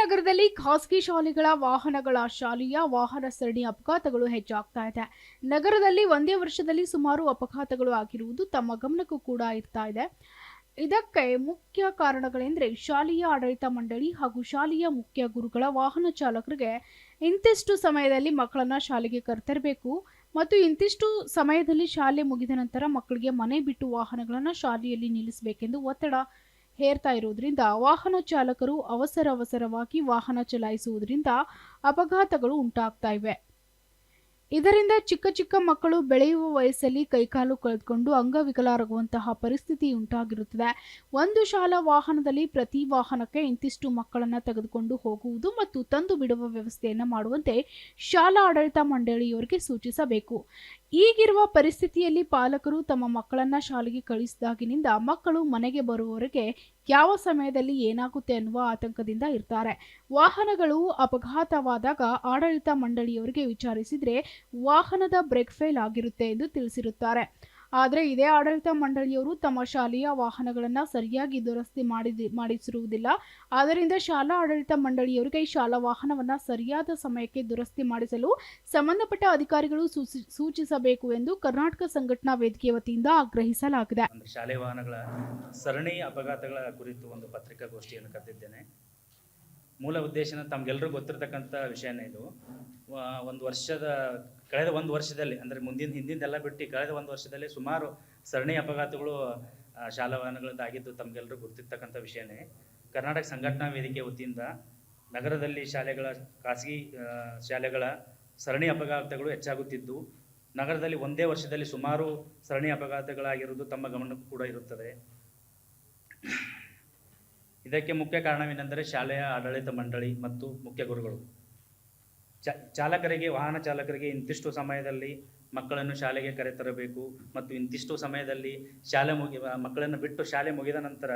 ನಗರದಲ್ಲಿ ಖಾಸಗಿ ಶಾಲೆಗಳ ವಾಹನಗಳ ಶಾಲೆಯ ವಾಹನ ಸರಣಿ ಅಪಘಾತಗಳು ಹೆಚ್ಚಾಗ್ತಾ ಇದೆ. ನಗರದಲ್ಲಿ ಒಂದೇ ವರ್ಷದಲ್ಲಿ ಸುಮಾರು ಅಪಘಾತಗಳು ಆಗಿರುವುದು ತಮ್ಮ ಗಮನಕ್ಕೂ ಕೂಡ ಇರ್ತಾ ಇದೆ. ಇದಕ್ಕೆ ಮುಖ್ಯ ಕಾರಣಗಳೆಂದರೆ ಶಾಲೆಯ ಆಡಳಿತ ಮಂಡಳಿ ಹಾಗೂ ಶಾಲೆಯ ಮುಖ್ಯ ಗುರುಗಳ ವಾಹನ ಚಾಲಕರಿಗೆ ಇಂತಿಷ್ಟು ಸಮಯದಲ್ಲಿ ಮಕ್ಕಳನ್ನ ಶಾಲೆಗೆ ಕರೆತರಬೇಕು ಮತ್ತು ಇಂತಿಷ್ಟು ಸಮಯದಲ್ಲಿ ಶಾಲೆ ಮುಗಿದ ನಂತರ ಮಕ್ಕಳಿಗೆ ಮನೆ ಬಿಟ್ಟು ವಾಹನಗಳನ್ನು ಶಾಲೆಯಲ್ಲಿ ನಿಲ್ಲಿಸಬೇಕೆಂದು ಒತ್ತಡ ಹೇರ್ತಾ ಇರುವುದರಿಂದ ವಾಹನ ಚಾಲಕರು ಅವಸರ ಅವಸರವಾಗಿ ವಾಹನ ಚಲಾಯಿಸುವುದರಿಂದ ಅಪಘಾತಗಳು ಉಂಟಾಗ್ತಾ ಇವೆ. ಇದರಿಂದ ಚಿಕ್ಕ ಚಿಕ್ಕ ಮಕ್ಕಳು ಬೆಳೆಯುವ ವಯಸ್ಸಲ್ಲಿ ಕೈಕಾಲು ಕಳೆದುಕೊಂಡು ಅಂಗವಿಕಲರಾಗುವಂತಹ ಪರಿಸ್ಥಿತಿ ಉಂಟಾಗಿರುತ್ತದೆ. ಒಂದು ಶಾಲಾ ವಾಹನದಲ್ಲಿ ಪ್ರತಿ ವಾಹನಕ್ಕೆ ಇಂತಿಷ್ಟು ಮಕ್ಕಳನ್ನು ತೆಗೆದುಕೊಂಡು ಹೋಗುವುದು ಮತ್ತು ತಂದು ಬಿಡುವ ವ್ಯವಸ್ಥೆಯನ್ನು ಮಾಡುವಂತೆ ಶಾಲಾ ಆಡಳಿತ ಮಂಡಳಿಯವರಿಗೆ ಸೂಚಿಸಬೇಕು. ಈಗಿರುವ ಪರಿಸ್ಥಿತಿಯಲ್ಲಿ ಪಾಲಕರು ತಮ್ಮ ಮಕ್ಕಳನ್ನ ಶಾಲೆಗೆ ಕಳಿಸಿದಾಗಿನಿಂದ ಮಕ್ಕಳು ಮನೆಗೆ ಬರುವವರೆಗೆ ಯಾವ ಸಮಯದಲ್ಲಿ ಏನಾಗುತ್ತೆ ಅನ್ನುವ ಆತಂಕದಿಂದ ಇರ್ತಾರೆ. ವಾಹನಗಳು ಅಪಘಾತವಾದಾಗ ಆಡಳಿತ ಮಂಡಳಿಯವರಿಗೆ ವಿಚಾರಿಸಿದ್ರೆ ವಾಹನದ ಬ್ರೇಕ್ ಫೇಲ್ ಆಗಿರುತ್ತೆ ಎಂದು ತಿಳಿಸಿರುತ್ತಾರೆ. ಆದರೆ ಇದೇ ಆಡಳಿತ ಮಂಡಳಿಯವರು ತಮ್ಮ ಶಾಲೆಯ ವಾಹನಗಳನ್ನ ಸರಿಯಾಗಿ ದುರಸ್ತಿ ಮಾಡಿದಿ, ಮಾಡಿಸಿರುವುದಿಲ್ಲ. ಆದ್ದರಿಂದ ಶಾಲಾ ಆಡಳಿತ ಮಂಡಳಿಯವರಿಗೆ ಶಾಲಾ ವಾಹನವನ್ನ ಸರಿಯಾದ ಸಮಯಕ್ಕೆ ದುರಸ್ತಿ ಮಾಡಿಸಲು ಸಂಬಂಧಪಟ್ಟ ಅಧಿಕಾರಿಗಳು ಸೂಚಿ- ಸೂಚಿಸಬೇಕು ಎಂದು ಕರ್ನಾಟಕ ಸಂಘಟನಾ ವೇದಿಕೆ ವತಿಯಿಂದ ಆಗ್ರಹಿಸಲಾಗಿದೆ. ಶಾಲೆ ವಾಹನಗಳ ಸರಣಿ ಅಪಘಾತಗಳ ಕುರಿತು ಒಂದು ಪತ್ರಿಕಾಗೋಷ್ಠಿಯನ್ನು ಕರೆದಿದ್ದೇನೆ ಮೂಲ ಉದ್ದೇಶನ ತಮ್ಗೆಲ್ರಿಗೂ ಗೊತ್ತಿರತಕ್ಕಂಥ ವಿಷಯನೇ ಇದು. ಒಂದು ವರ್ಷದ, ಕಳೆದ ಒಂದು ವರ್ಷದಲ್ಲಿ, ಅಂದರೆ ಮುಂದಿನ ಹಿಂದಿಂದೆಲ್ಲ ಬಿಟ್ಟು ಕಳೆದ ಒಂದು ವರ್ಷದಲ್ಲಿ ಸುಮಾರು ಸರಣಿ ಅಪಘಾತಗಳು ಶಾಲಾ ವಾಹನಗಳದ್ದಾಗಿದ್ದು ತಮಗೆಲ್ಲರೂ ಗೊತ್ತಿರ್ತಕ್ಕಂಥ ವಿಷಯನೇ. ಕರ್ನಾಟಕ ಸಂಘಟನಾ ವೇದಿಕೆ ವತಿಯಿಂದ ನಗರದಲ್ಲಿ ಶಾಲೆಗಳ, ಖಾಸಗಿ ಶಾಲೆಗಳ ಸರಣಿ ಅಪಘಾತಗಳು ಹೆಚ್ಚಾಗುತ್ತಿದ್ದು, ನಗರದಲ್ಲಿ ಒಂದೇ ವರ್ಷದಲ್ಲಿ ಸುಮಾರು ಸರಣಿ ಅಪಘಾತಗಳಾಗಿರುವುದು ತಮ್ಮ ಗಮನಕ್ಕೂ ಕೂಡ ಇರುತ್ತದೆ. ಇದಕ್ಕೆ ಮುಖ್ಯ ಕಾರಣವೇನೆಂದರೆ ಶಾಲೆಯ ಆಡಳಿತ ಮಂಡಳಿ ಮತ್ತು ಮುಖ್ಯ ಗುರುಗಳು. ಚಾಲಕರಿಗೆ, ವಾಹನ ಚಾಲಕರಿಗೆ ಇಂತಿಷ್ಟು ಸಮಯದಲ್ಲಿ ಮಕ್ಕಳನ್ನು ಶಾಲೆಗೆ ಕರೆತರಬೇಕು ಮತ್ತು ಇಂತಿಷ್ಟು ಸಮಯದಲ್ಲಿ ಶಾಲೆ ಮುಗಿ ಮಕ್ಕಳನ್ನು ಬಿಟ್ಟು ಶಾಲೆ ಮುಗಿದ ನಂತರ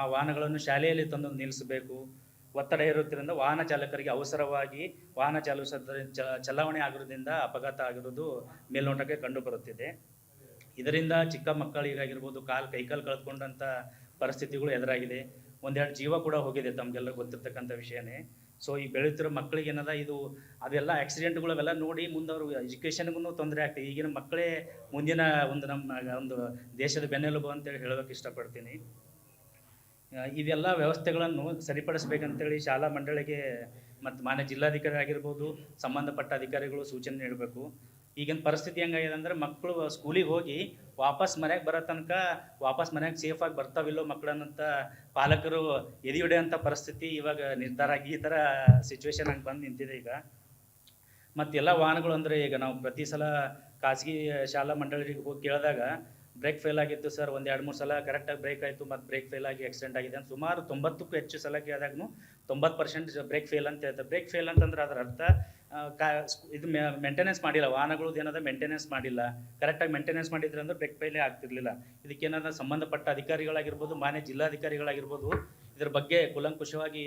ಆ ವಾಹನಗಳನ್ನು ಶಾಲೆಯಲ್ಲಿ ತಂದು ನಿಲ್ಲಿಸಬೇಕು. ಒತ್ತಡ ಇರುವುದರಿಂದ ವಾಹನ ಚಾಲಕರಿಗೆ ಅವಸರವಾಗಿ ವಾಹನ ಚಾಲಿಸೋದ್ರ ಚಲಾವಣೆ ಆಗಿರೋದ್ರಿಂದ ಅಪಘಾತ ಆಗಿರೋದು ಮೇಲ್ನೋಟಕ್ಕೆ ಕಂಡು ಬರುತ್ತಿದೆ ಇದರಿಂದ ಚಿಕ್ಕ ಮಕ್ಕಳಿಗಾಗಿರ್ಬೋದು, ಕಾಲು, ಕೈಕಾಲು ಕಳೆದುಕೊಂಡಂಥ ಪರಿಸ್ಥಿತಿಗಳು ಎದುರಾಗಿದೆ. ಒಂದೆರಡು ಜೀವ ಕೂಡ ಹೋಗಿದೆ ತಮಗೆಲ್ಲ ಗೊತ್ತಿರ್ತಕ್ಕಂಥ ವಿಷಯನೇ. ಸೊ ಈ ಬೆಳೀತಿರೋ ಮಕ್ಕಳಿಗೆ ಏನದ ಇದು, ಅದೆಲ್ಲ ಆಕ್ಸಿಡೆಂಟ್ಗಳು ಅವೆಲ್ಲ ನೋಡಿ ಮುಂದೆ ಅವರು ಎಜುಕೇಷನ್ಗೂ ತೊಂದರೆ ಆಗ್ತದೆ. ಈಗಿನ ಮಕ್ಕಳೇ ಮುಂದಿನ ಒಂದು ನಮ್ಮ, ಒಂದು ದೇಶದ ಬೆನ್ನೆಲುಬು ಅಂತೇಳಿ ಹೇಳೋಕೆ ಇಷ್ಟಪಡ್ತೀನಿ. ಇದೆಲ್ಲ ವ್ಯವಸ್ಥೆಗಳನ್ನು ಸರಿಪಡಿಸ್ಬೇಕಂತೇಳಿ ಶಾಲಾ ಮಂಡಳಿಗೆ ಮತ್ತು ಮಾನ್ಯ ಜಿಲ್ಲಾಧಿಕಾರಿ ಆಗಿರ್ಬೋದು, ಸಂಬಂಧಪಟ್ಟ ಅಧಿಕಾರಿಗಳು ಸೂಚನೆ ನೀಡಬೇಕು. ಈಗಿನ ಪರಿಸ್ಥಿತಿ ಹೆಂಗಾಗಿದೆ ಅಂದ್ರೆ ಮಕ್ಕಳು ಸ್ಕೂಲಿಗೆ ಹೋಗಿ ವಾಪಸ್ ಮನೆಗೆ ಬರೋ ತನಕ ವಾಪಸ್ ಮನೆಗೆ ಸೇಫಾಗಿ ಬರ್ತಾವಿಲ್ಲೋ ಮಕ್ಕಳನ್ನಂತ ಪಾಲಕರು ಎದಿ ಹೊಡೆಯೋಂಥ ಪರಿಸ್ಥಿತಿ ಇವಾಗ ನಿರ್ಧಾರ ಆಗಿ ಈ ಥರ ಸಿಚುವೇಶನ್ ಹಂಗೆ ಬಂದು ನಿಂತಿದೆ ಈಗ. ಮತ್ತೆಲ್ಲ ವಾಹನಗಳು ಅಂದರೆ ಈಗ ನಾವು ಪ್ರತಿ ಸಲ ಖಾಸಗಿ ಶಾಲಾ ಮಂಡಳಿಗೆ ಹೋಗಿ ಕೇಳಿದಾಗ ಬ್ರೇಕ್ ಫೇಲ್ ಆಗಿತ್ತು ಸರ್ ಒಂದು ಎರಡು ಮೂರು ಸಲ ಕರೆಕ್ಟಾಗಿ ಬ್ರೇಕ್ ಆಯಿತು ಮತ್ತು ಬ್ರೇಕ್ ಫೇಲ್ ಆಗಿ ಆಕ್ಸಿಡೆಂಟ್ ಆಗಿದೆ ಅಂತ ಸುಮಾರು ತೊಂಬತ್ತಕ್ಕೂ ಹೆಚ್ಚು ಸಲ ಕೇಳಿದಾಗೂ ತೊಂಬತ್ತು ಪರ್ಸೆಂಟ್ ಬ್ರೇಕ್ ಫೇಲ್ ಅಂತ ಹೇಳ್ತಾರೆ. ಬ್ರೇಕ್ ಫೇಲ್ ಅಂತಂದ್ರೆ ಅದರ ಅರ್ಥ ಇದು ಮೇಂಟೆನೆನ್ಸ್ ಮಾಡಿಲ್ಲ. ವಾಹನಗಳು ಏನದ ಮೇಂಟೆನೆನ್ಸ್ ಮಾಡಿಲ್ಲ. ಕರೆಕ್ಟಾಗಿ ಮೇಂಟೆನೆನ್ಸ್ ಮಾಡಿದ್ರೆ ಅಂದ್ರೆ ಬ್ರೇಕ್ ಫೇಲೇ ಆಗ್ತಿರ್ಲಿಲ್ಲ. ಇದಕ್ಕೇನಾದ ಸಂಬಂಧಪಟ್ಟ ಅಧಿಕಾರಿಗಳಾಗಿರ್ಬೋದು, ಮಾನ್ಯ ಜಿಲ್ಲಾಧಿಕಾರಿಗಳಾಗಿರ್ಬೋದು, ಇದ್ರ ಬಗ್ಗೆ ಕುಲಂಕುಷವಾಗಿ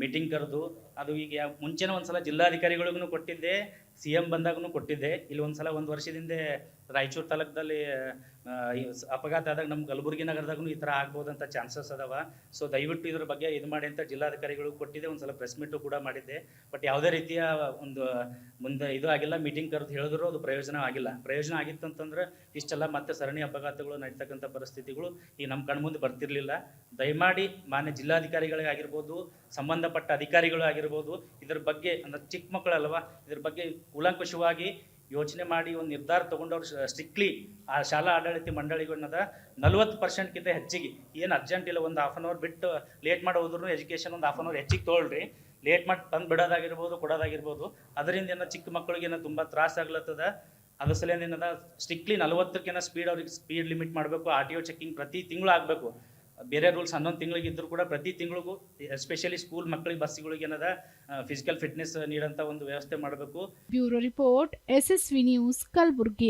ಮೀಟಿಂಗ್ ಕರೆದು, ಅದು ಈಗ ಮುಂಚೆನೇ ಒಂದ್ಸಲ ಜಿಲ್ಲಾಧಿಕಾರಿಗಳಿಗೂ ಕೊಟ್ಟಿದ್ದೆ ಸಿ ಎಂ ಬಂದಾಗೂ ಕೊಟ್ಟಿದ್ದೆ. ಇಲ್ಲಿ ಒಂದು ವರ್ಷದ ಹಿಂದೆ ರಾಯಚೂರು ತಾಲೂಕದಲ್ಲಿ ಅಪಘಾತ ಆದಾಗ ನಮ್ಮ ಕಲಬುರಗಿ ನಗರದಾಗೂ ಈ ಥರ ಆಗ್ಬೋದಂತ ಚಾನ್ಸಸ್ ಅದಾವ. ಸೊ ದಯವಿಟ್ಟು ಇದ್ರ ಬಗ್ಗೆ ಇದು ಮಾಡಿ ಅಂತ ಜಿಲ್ಲಾಧಿಕಾರಿಗಳು ಕೊಟ್ಟಿದ್ದೆ ಒಂದ್ಸಲ ಪ್ರೆಸ್ ಮೀಟು ಕೂಡ ಮಾಡಿದ್ದೆ. ಬಟ್ ಯಾವುದೇ ರೀತಿಯ ಒಂದು ಮುಂದೆ ಇದು ಆಗಿಲ್ಲ, ಮೀಟಿಂಗ್ ಕರೆದು ಹೇಳಿದ್ರು ಅದು ಪ್ರಯೋಜನ ಆಗಿಲ್ಲ. ಪ್ರಯೋಜನ ಆಗಿತ್ತು ಅಂತಂದ್ರೆ ಇಷ್ಟೆಲ್ಲ ಮತ್ತೆ ಸರಣಿ ಅಪಘಾತಗಳು ನಡೀತಕ್ಕಂಥ ಪರಿಸ್ಥಿತಿಗಳು ಈ ನಮ್ಮ ಕಣ್ಮುಂದೆ ಬರ್ತಿರ್ಲಿಲ್ಲ. ದಯಮಾಡಿ ಮಾನ್ಯ ಜಿಲ್ಲಾಧಿಕಾರಿಗಳಿಗಾಗಿರ್ಬೋದು ಸಂಬಂಧಪಟ್ಟ ಅಧಿಕಾರಿಗಳು ಆಗಿರ್ಬೋದು, ಇದ್ರ ಬಗ್ಗೆ ಅಂದ್ರೆ ಚಿಕ್ಕ ಮಕ್ಕಳಲ್ವಾ ಇದ್ರ ಬಗ್ಗೆ ಕೂಲಂಕುಷವಾಗಿ ಯೋಚನೆ ಮಾಡಿ ಒಂದು ನಿರ್ಧಾರ ತಗೊಂಡವ್ರು ಸ್ಟ್ರಿಕ್ಟ್ಲಿ ಆ ಶಾಲಾ ಆಡಳಿತ ಮಂಡಳಿಗಳನ್ನದ ನಲ್ವತ್ತು ಪರ್ಸೆಂಟ್ಗಿಂತ ಹೆಚ್ಚಿಗೆ. ಏನು ಅರ್ಜೆಂಟ್ ಇಲ್ಲ, ಒಂದು ಹಾಫ್ ಅನ್ ಅವರ್ ಬಿಟ್ಟು ಲೇಟ್ ಮಾಡಿ ಹೋದ್ರೂ ಎಜುಕೇಷನ್ ಒಂದು ಹಾಫ್ ಅನ್ ಅವರ್ ಹೆಚ್ಚಿಗೆ ತೊಗೊಳ್ರಿ. ಲೇಟ್ ಮಾಡಿ, ತಂದು ಬಿಡೋದಾಗಿರ್ಬೋದು, ಕೊಡೋದಾಗಿರ್ಬೋದು. ಅದರಿಂದ ಏನೋ ಚಿಕ್ಕ ಮಕ್ಕಳಿಗೇನೋ ತುಂಬ ತ್ರಾಸ ಆಗ್ಲತ್ತದ. ಅದ್ರ ಸಲಿಂದ ಏನದ, ಸ್ಟ್ರಿಕ್ಟ್ಲಿ ನಲ್ವತ್ತಕ್ಕೇನೋ ಸ್ಪೀಡ್ ಅವ್ರಿಗೆ ಸ್ಪೀಡ್ ಲಿಮಿಟ್ ಮಾಡಬೇಕು ಆರ್ ಟಿ ಒ ಚೆಕಿಂಗ್ ಪ್ರತಿ ತಿಂಗಳು ಆಗಬೇಕು. ಬೇರೆ ರೂಲ್ಸ್ ಹನ್ನೊಂದು ತಿಂಗಳಿಗೆ ಇದ್ದರೂ ಕೂಡ ಪ್ರತಿ ತಿಂಗಳಿಗೂ ಎಸ್ಪೆಷಲಿ ಸ್ಕೂಲ್ ಮಕ್ಕಳಿಗೆ ಬಸ್ಸಿಗಳಿಗೆ ಏನದ ಫಿಸಿಕಲ್ ಫಿಟ್ನೆಸ್ ನೀಡಂತ ಒಂದು ವ್ಯವಸ್ಥೆ ಮಾಡಬೇಕು. Bureau report, SSV news, Kalaburagi.